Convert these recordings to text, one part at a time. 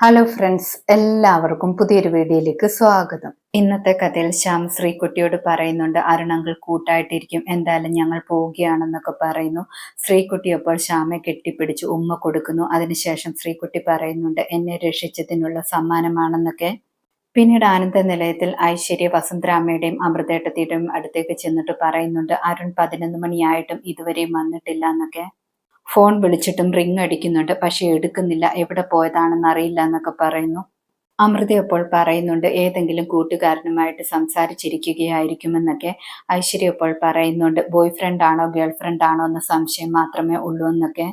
Hello friends എല്ലാവർക്കും പുതിയൊരു വീഡിയോയിലേക്ക് സ്വാഗതം. ഇന്നത്തെ കഥയിൽ ശ്യാം ശ്രീകുട്ടിയോട് പറയുന്നുണ്ട് അരുണങ്കിൾ കൂട്ടായിട്ടിരിക്കും എന്തായാലും ഞങ്ങൾ പോവുകയാണെന്നൊക്കെ പറയുന്നു. ശ്രീകുട്ടി അപ്പോൾ ശ്യാമെ കെട്ടിപ്പിടിച്ച് ഉമ്മ കൊടുക്കുന്നു. അതിനുശേഷം ശ്രീകുട്ടി പറയുന്നുണ്ട് എന്നെ രക്ഷിച്ചതിനുള്ള സമ്മാനമാണെന്നൊക്കെ. പിന്നീട് ആനന്ദ നിലയത്തിൽ ഐശ്വര്യ വസന്തരാമയുടെയും അമൃതേട്ടത്തിയുടെയും അടുത്തേക്ക് ചെന്നിട്ട് പറയുന്നുണ്ട് അരുൺ പതിനൊന്ന് മണിയായിട്ടും ഇതുവരെയും വന്നിട്ടില്ല എന്നൊക്കെ. ഫോൺ വിളിച്ചിട്ടും റിങ് അടിക്കുന്നുണ്ട്. പക്ഷെ എടുക്കുന്നില്ല. എവിടെ പോയതാണെന്ന് അറിയില്ല എന്നൊക്കെ പറയുന്നു. അമൃത അപ്പോൾ പറയുന്നുണ്ട് ഏതെങ്കിലും കൂട്ടുകാരനുമായിട്ട് സംസാരിച്ചിരിക്കുകയായിരിക്കുമെന്നൊക്കെ. ഐശ്വര്യ അപ്പോൾ പറയുന്നുണ്ട് ബോയ് ഫ്രണ്ട് ആണോ ഗേൾ ആണോ എന്ന സംശയം മാത്രമേ ഉള്ളൂ എന്നൊക്കെ.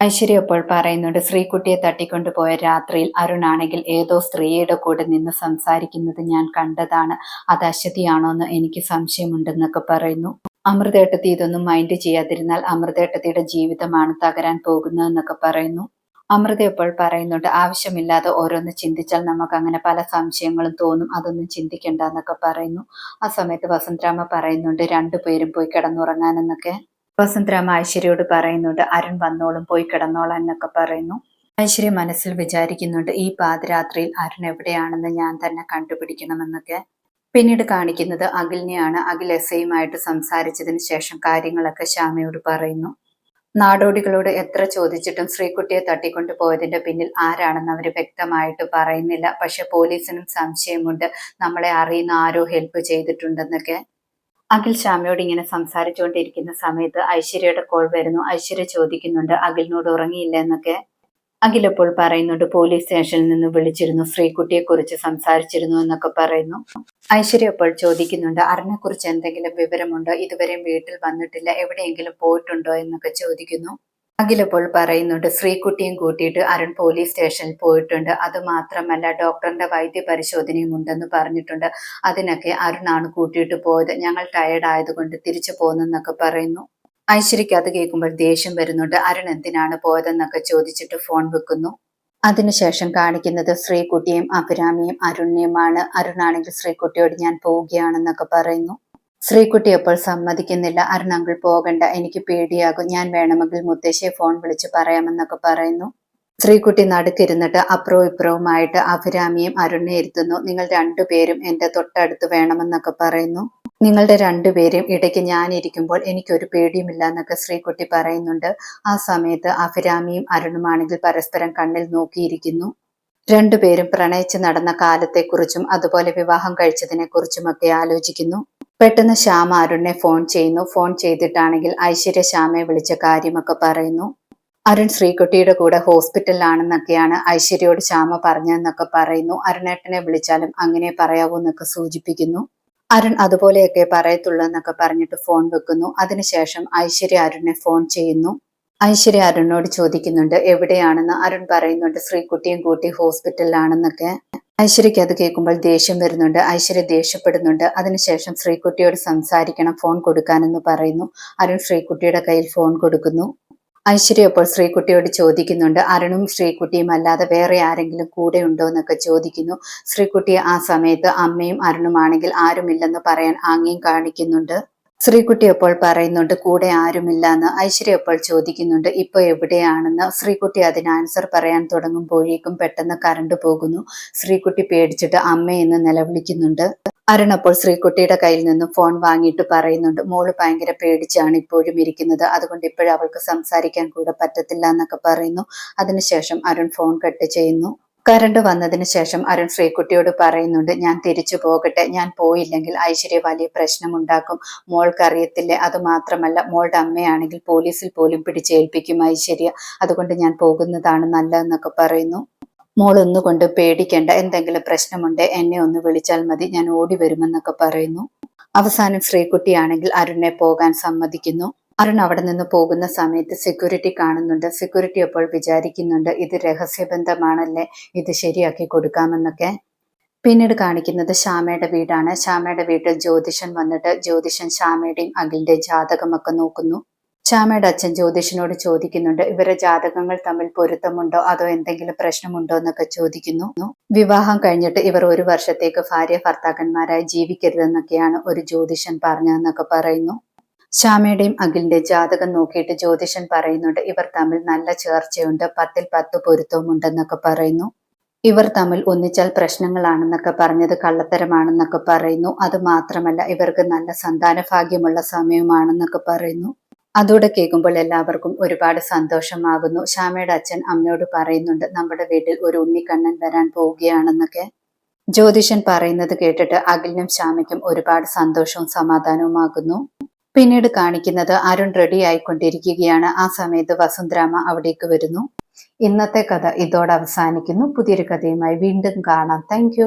ഐശ്വര്യ അപ്പോൾ പറയുന്നുണ്ട് ശ്രീകുട്ടിയെ തട്ടിക്കൊണ്ടുപോയ രാത്രിയിൽ അരുണാണെങ്കിൽ ഏതോ സ്ത്രീയുടെ കൂടെ നിന്ന് സംസാരിക്കുന്നത് ഞാൻ കണ്ടതാണ്. അത് അശ്വതിയാണോ എന്ന് എനിക്ക് സംശയമുണ്ടെന്നൊക്കെ പറയുന്നു. അമൃതേട്ടത്തി ഇതൊന്നും മൈൻഡ് ചെയ്യാതിരുന്നാൽ അമൃതേട്ടത്തിയുടെ ജീവിതമാണ് തകരാൻ പോകുന്നതെന്നൊക്കെ പറയുന്നു. അമൃത എപ്പോൾ പറയുന്നുണ്ട് ആവശ്യമില്ലാതെ ഓരോന്ന് ചിന്തിച്ചാൽ നമുക്ക് അങ്ങനെ പല സംശയങ്ങളും തോന്നും അതൊന്നും ചിന്തിക്കണ്ട എന്നൊക്കെ പറയുന്നു. ആ സമയത്ത് വസന്തരാമ പറയുന്നുണ്ട് രണ്ടുപേരും പോയി കിടന്നുറങ്ങാനെന്നൊക്കെ. വസന്തരാമ ഐശ്വര്യോട് പറയുന്നുണ്ട് അരുൺ വന്നോളും പോയി കിടന്നോളാം എന്നൊക്കെ പറയുന്നു. ഐശ്വര്യ മനസ്സിൽ വിചാരിക്കുന്നുണ്ട് ഈ പാതിരാത്രിയിൽ അരുൺ എവിടെയാണെന്ന് ഞാൻ തന്നെ കണ്ടുപിടിക്കണമെന്നൊക്കെ. പിന്നീട് കാണിക്കുന്നത് അഖിലിനെയാണ്. അഖിൽ എസ് ഐയുമായിട്ട് സംസാരിച്ചതിന് ശേഷം കാര്യങ്ങളൊക്കെ ശ്യാമയോട് പറയുന്നു. നാടോടികളോട് എത്ര ചോദിച്ചിട്ടും ശ്രീകുട്ടിയെ തട്ടിക്കൊണ്ടു പോയതിന്റെ പിന്നിൽ ആരാണെന്ന് അവർ വ്യക്തമായിട്ട് പറയുന്നില്ല. പക്ഷെ പോലീസിനും സംശയമുണ്ട്. നമ്മളെ അറിയുന്ന ആരോ ഹെൽപ്പ് ചെയ്തിട്ടുണ്ടെന്നൊക്കെ. അഖിൽ ശ്യാമയോട് ഇങ്ങനെ സംസാരിച്ചുകൊണ്ടിരിക്കുന്ന സമയത്ത് ഐശ്വര്യയുടെ കോൾ വരുന്നു. ഐശ്വര്യ ചോദിക്കുന്നുണ്ട് അഖിലിനോട് ഉറങ്ങിയില്ല എന്നൊക്കെ? അഖിലപ്പോൾ പറയുന്നുണ്ട് പോലീസ് സ്റ്റേഷനിൽ നിന്ന് വിളിച്ചിരുന്നു. ശ്രീകുട്ടിയെ കുറിച്ച് സംസാരിച്ചിരുന്നു എന്നൊക്കെ പറയുന്നു. ഐശ്വര്യ അപ്പോൾ ചോദിക്കുന്നുണ്ട് അറിനെ കുറിച്ച് എന്തെങ്കിലും വിവരമുണ്ടോ? ഇതുവരെയും വീട്ടിൽ വന്നിട്ടില്ല. എവിടെയെങ്കിലും പോയിട്ടുണ്ടോ? എന്നൊക്കെ ചോദിക്കുന്നു. അഖിലപ്പോൾ പറയുന്നുണ്ട് ശ്രീകുട്ടിയും കൂട്ടിയിട്ട് അരുൺ പോലീസ് സ്റ്റേഷനിൽ പോയിട്ടുണ്ട്. അത് മാത്രമല്ല ഡോക്ടറിന്റെ വൈദ്യ പരിശോധനയും ഉണ്ടെന്ന് പറഞ്ഞിട്ടുണ്ട്. അതിനൊക്കെ അരുണാണ് കൂട്ടിയിട്ട് പോയത്. ഞങ്ങൾ ടയർഡ് ആയതുകൊണ്ട് തിരിച്ചു പോകുന്നെന്നൊക്കെ പറയുന്നു. ഐശ്വര്യയ്ക്ക് അത് കേൾക്കുമ്പോൾ ദേഷ്യം വരുന്നുണ്ട്. അരുൺ എന്തിനാണ് പോയതെന്നൊക്കെ ചോദിച്ചിട്ട് ഫോൺ വെക്കുന്നു. അതിനുശേഷം കാണിക്കുന്നത് ശ്രീകുട്ടിയും അഭിരാമിയും അരുണ്യുമാണ് അരുണാണെങ്കിൽ ശ്രീകുട്ടിയോട് ഞാൻ പോവുകയാണെന്നൊക്കെ പറയുന്നു. ശ്രീകുട്ടി അപ്പോൾ സമ്മതിക്കുന്നില്ല. അരുണാങ്കിൾ പോകണ്ട. എനിക്ക് പേടിയാകും. ഞാൻ വേണമെങ്കിൽ മുത്തശ്ശിയെ ഫോൺ വിളിച്ച് പറയാമെന്നൊക്കെ പറയുന്നു. ശ്രീകുട്ടി നടുക്കിരുന്നിട്ട് അപ്പുറവും ഇപ്പുറവുമായിട്ട് അഭിരാമിയും അരുണിനെ ഇരുത്തുന്നു. നിങ്ങൾ രണ്ടുപേരും എന്റെ തൊട്ടടുത്ത് വേണമെന്നൊക്കെ പറയുന്നു. നിങ്ങളുടെ രണ്ടുപേരും ഇടയ്ക്ക് ഞാനിരിക്കുമ്പോൾ എനിക്കൊരു പേടിയുമില്ല എന്നൊക്കെ ശ്രീകുട്ടി പറയുന്നുണ്ട്. ആ സമയത്ത് അഭിരാമിയും അരുണുമാണെങ്കിൽ പരസ്പരം കണ്ണിൽ നോക്കിയിരിക്കുന്നു. രണ്ടുപേരും പ്രണയിച്ച് നടന്ന കാലത്തെക്കുറിച്ചും അതുപോലെ വിവാഹം കഴിച്ചതിനെ കുറിച്ചുമൊക്കെ ആലോചിക്കുന്നു. പെട്ടെന്ന് ശ്യാമ അരുണിനെ ഫോൺ ചെയ്യുന്നു. ഫോൺ ചെയ്തിട്ടാണെങ്കിൽ ഐശ്വര്യ ശ്യാമയെ വിളിച്ച കാര്യമൊക്കെ പറയുന്നു. അരുൺ ശ്രീകുട്ടിയുടെ കൂടെ ഹോസ്പിറ്റലിലാണെന്നൊക്കെയാണ് ഐശ്വര്യയോട് ശ്യാമ പറഞ്ഞതെന്നൊക്കെ പറയുന്നു. അരുണേട്ടനെ വിളിച്ചാലും അങ്ങനെ പറയാവൂ എന്നൊക്കെ സൂചിപ്പിക്കുന്നു. അരുൺ അതുപോലെയൊക്കെ പറയത്തുള്ളൂ എന്നൊക്കെ പറഞ്ഞിട്ട് ഫോൺ വെക്കുന്നു. അതിനുശേഷം ഐശ്വര്യ അരുണിനെ ഫോൺ ചെയ്യുന്നു. ഐശ്വര്യ അരുണിനോട് ചോദിക്കുന്നുണ്ട് എവിടെയാണെന്ന്? അരുൺ പറയുന്നുണ്ട് ശ്രീകുട്ടിയും കൂട്ടി ഹോസ്പിറ്റലിലാണെന്നൊക്കെ ഐശ്വര്യയ്ക്ക് അത് കേൾക്കുമ്പോൾ ദേഷ്യം വരുന്നുണ്ട്. ഐശ്വര്യ ദേഷ്യപ്പെടുന്നുണ്ട്. അതിനുശേഷം ശ്രീകുട്ടിയോട് സംസാരിക്കണം ഫോൺ കൊടുക്കാനെന്ന് പറയുന്നു. അരുൺ ശ്രീകുട്ടിയുടെ കയ്യിൽ ഫോൺ കൊടുക്കുന്നു. ഐശ്വര്യ അപ്പോൾ ശ്രീകുട്ടിയോട് ചോദിക്കുന്നുണ്ട്. അരുണും ശ്രീകുട്ടിയും അല്ലാതെ വേറെ ആരെങ്കിലും കൂടെ ഉണ്ടോ എന്നൊക്കെ ചോദിക്കുന്നു. ശ്രീകുട്ടി ആ സമയത്ത് അമ്മയും അരുണുമാണെങ്കിൽ ആരുമില്ലെന്ന് പറയാൻ ആംഗ്യം കാണിക്കുന്നുണ്ട്. ശ്രീകുട്ടി അപ്പോൾ പറയുന്നുണ്ട് കൂടെ ആരുമില്ല എന്ന് ഐശ്വര്യ അപ്പോൾ ചോദിക്കുന്നുണ്ട് ഇപ്പൊ എവിടെയാണെന്ന്? ശ്രീകുട്ടി അതിന് ആൻസർ പറയാൻ തുടങ്ങുമ്പോഴേക്കും പെട്ടെന്ന് കറണ്ട് പോകുന്നു. ശ്രീകുട്ടി പേടിച്ചിട്ട് അമ്മയെന്ന് നിലവിളിക്കുന്നുണ്ട്. അരുൺ അപ്പോൾ ശ്രീകുട്ടിയുടെ കയ്യിൽ നിന്നും ഫോൺ വാങ്ങിയിട്ട് പറയുന്നുണ്ട് മോൾ ഭയങ്കര പേടിച്ചാണ് ഇപ്പോഴും ഇരിക്കുന്നത്. അതുകൊണ്ട് ഇപ്പോഴും അവൾക്ക് സംസാരിക്കാൻ കൂടെ പറ്റത്തില്ല എന്നൊക്കെ പറയുന്നു. അതിനുശേഷം അരുൺ ഫോൺ കട്ട് ചെയ്യുന്നു. കരണ്ട് വന്നതിന് ശേഷം അരുൺ ശ്രീകുട്ടിയോട് പറയുന്നുണ്ട് ഞാൻ തിരിച്ചു പോകട്ടെ. ഞാൻ പോയില്ലെങ്കിൽ ഐശ്വര്യ വലിയ പ്രശ്നമുണ്ടാക്കും. മോൾക്ക് അറിയത്തില്ലേ അത് മാത്രമല്ല മോളുടെ അമ്മയാണെങ്കിൽ പോലീസിൽ പോലും പിടിച്ചേൽപ്പിക്കും ഐശ്വര്യ. അതുകൊണ്ട് ഞാൻ പോകുന്നതാണ് നല്ലതെന്നൊക്കെ പറയുന്നു. മോൾ ഒന്നുകൊണ്ട് പേടിക്കേണ്ട. എന്തെങ്കിലും പ്രശ്നമുണ്ട് എന്നെ ഒന്ന് വിളിച്ചാൽ മതി. ഞാൻ ഓടി വരുമെന്നൊക്കെ പറയുന്നു. അവസാനം ശ്രീകുട്ടിയാണെങ്കിൽ അരുണിനെ പോകാൻ സമ്മതിക്കുന്നു. അരുൺ അവിടെ നിന്ന് പോകുന്ന സമയത്ത് സെക്യൂരിറ്റി കാണുന്നുണ്ട്. സെക്യൂരിറ്റി അപ്പോൾ വിചാരിക്കുന്നുണ്ട് ഇത് രഹസ്യബന്ധമാണല്ലേ? ഇത് ശരിയാക്കി കൊടുക്കാമെന്നൊക്കെ. പിന്നീട് കാണിക്കുന്നത് ശ്യാമയുടെ വീടാണ്. ശ്യാമയുടെ വീട്ടിൽ ജ്യോതിഷൻ വന്നിട്ട് ജ്യോതിഷൻ ശ്യാമയുടെയും അഖിലിന്റെയും ജാതകമൊക്കെ നോക്കുന്നു. ശ്യാമയുടെ അച്ഛൻ ജ്യോതിഷനോട് ചോദിക്കുന്നുണ്ട് ഇവരെ ജാതകങ്ങൾ തമ്മിൽ പൊരുത്തമുണ്ടോ? അതോ എന്തെങ്കിലും പ്രശ്നമുണ്ടോ? എന്നൊക്കെ ചോദിക്കുന്നു. വിവാഹം കഴിഞ്ഞിട്ട് ഇവർ ഒരു വർഷത്തേക്ക് ഭാര്യ ഭർത്താക്കന്മാരായി ജീവിക്കരുതെന്നൊക്കെയാണ് ഒരു ജ്യോതിഷൻ പറഞ്ഞതെന്നൊക്കെ പറയുന്നു. ശ്യാമയുടെയും അഖിലിന്റെ ജാതകം നോക്കിയിട്ട് ജ്യോതിഷൻ പറയുന്നുണ്ട് ഇവർ തമ്മിൽ നല്ല ചേർച്ചയുണ്ട് പത്തിൽ പത്ത് പൊരുത്തവുമുണ്ടെന്നൊക്കെ പറയുന്നു. ഇവർ തമ്മിൽ ഒന്നിച്ചാൽ പ്രശ്നങ്ങളാണെന്നൊക്കെ പറഞ്ഞത് കള്ളത്തരമാണെന്നൊക്കെ പറയുന്നു. അത് മാത്രമല്ല ഇവർക്ക് നല്ല സന്താന ഭാഗ്യമുള്ള സമയമാണെന്നൊക്കെ പറയുന്നു. അതോടെ കേൾക്കുമ്പോൾ എല്ലാവർക്കും ഒരുപാട് സന്തോഷമാകുന്നു. ശ്യാമയുടെ അച്ഛൻ അമ്മയോട് പറയുന്നുണ്ട് നമ്മുടെ വീട്ടിൽ ഒരു ഉണ്ണിക്കണ്ണൻ വരാൻ പോവുകയാണെന്നൊക്കെ. ജ്യോതിഷൻ പറയുന്നത് കേട്ടിട്ട് അഖിലിനും ശ്യാമയ്ക്കും ഒരുപാട് സന്തോഷവും സമാധാനവുമാകുന്നു. പിന്നീട് കാണിക്കുന്നത് അരുൺ റെഡി ആയിക്കൊണ്ടിരിക്കുകയാണ്. ആ സമയത്ത് വസുന്ധരാമ അവിടേക്ക് വരുന്നു. ഇന്നത്തെ കഥ ഇതോടെ അവസാനിക്കുന്നു. പുതിയൊരു കഥയുമായി വീണ്ടും കാണാം. താങ്ക്